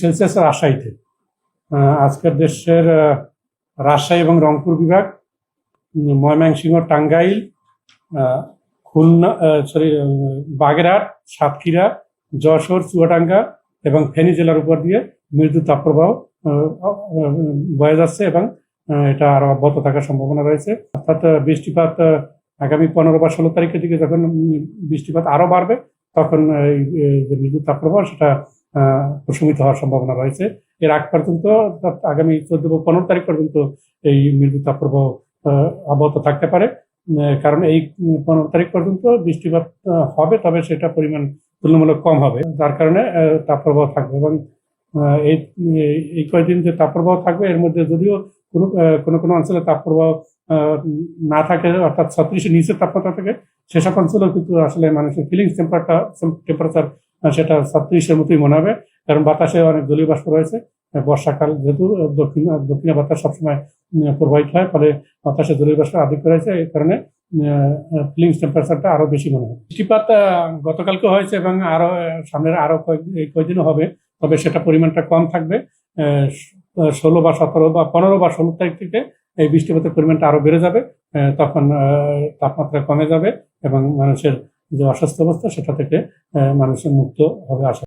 Celsius রাজশাহীতে। আজকের দেশের রাজশাহী এবং রংপুর বিভাগ ময়মনসিংহ, টাঙ্গাইল খুলনা সরি বাগেরহাট, সাতক্ষীরা, যশোর, চুয়াডাঙ্গা এবং ফেনী জেলার উপর দিয়ে মৃদু তাপপ্রবাহ বয়ে যাচ্ছে এবং এটা আরও অব্যাহত থাকার সম্ভাবনা রয়েছে। অর্থাৎ বৃষ্টিপাত আগামী পনেরো বা ষোলো তারিখের দিকে যখন বৃষ্টিপাত আরও বাড়বে, তখন এই যে মৃদু তাপপ্রবাহ, সেটা প্রশমিত হওয়ার সম্ভাবনা রয়েছে। এর আগ পর্যন্ত, আগামী চোদ্দ পনেরো তারিখ পর্যন্ত এই মৃদু তাপপ্রবাহ অব্যাহত থাকতে পারে। কারণ এই পনেরো তারিখ পর্যন্ত বৃষ্টিপাত হবে, তবে সেটা পরিমাণ তুলনামূলক কম হবে। যার কারণে তাপপ্রবাহ থাকবে এবং এই, এই- কয়েকদিন যে তাপপ্রবাহ থাকবে, এর মধ্যে যদিও কোনো কোনো কোনো অঞ্চলে তাপপ্রবাহ না থাকে, অর্থাৎ ছত্রিশের নিচের তাপমাত্রা থাকে, সেসব অঞ্চলেও কিন্তু আসলে মানুষের ফিলিংস টেম্পারেচার টেম্পারেচার সেটা ছত্রিশের মতোই মনে হবে। কারণ বাতাসে অনেক জলীয় বাষ্প রয়েছে। বর্ষাকাল যেহেতু দক্ষিণ দক্ষিণে বাতাস সবসময় প্রবাহিত হয় ফলে বাতাসে জলীয় বাষ্প আধিক্য রয়েছে। এই কারণে ফিলিংস টেম্পারেচারটা আরও বেশি মনে হয় বৃষ্টিপাত গতকালকে হয়েছে এবং আরও আহ, সামনের আরও কয়েক- এই কয়েকদিনও হবে তবে সেটা পরিমাণটা কম থাকবে। ষোলো বা সতেরো বা পনেরো বা ষোলো তারিখ থেকে এই বৃষ্টিপাতের পরিমাণটা আরও বেড়ে যাবে। তখন তাপমাত্রা কমে যাবে এবং মানুষের যে অস্বাস্থ্য অবস্থা সেটা থেকে মানুষের মুক্ত হবে আশা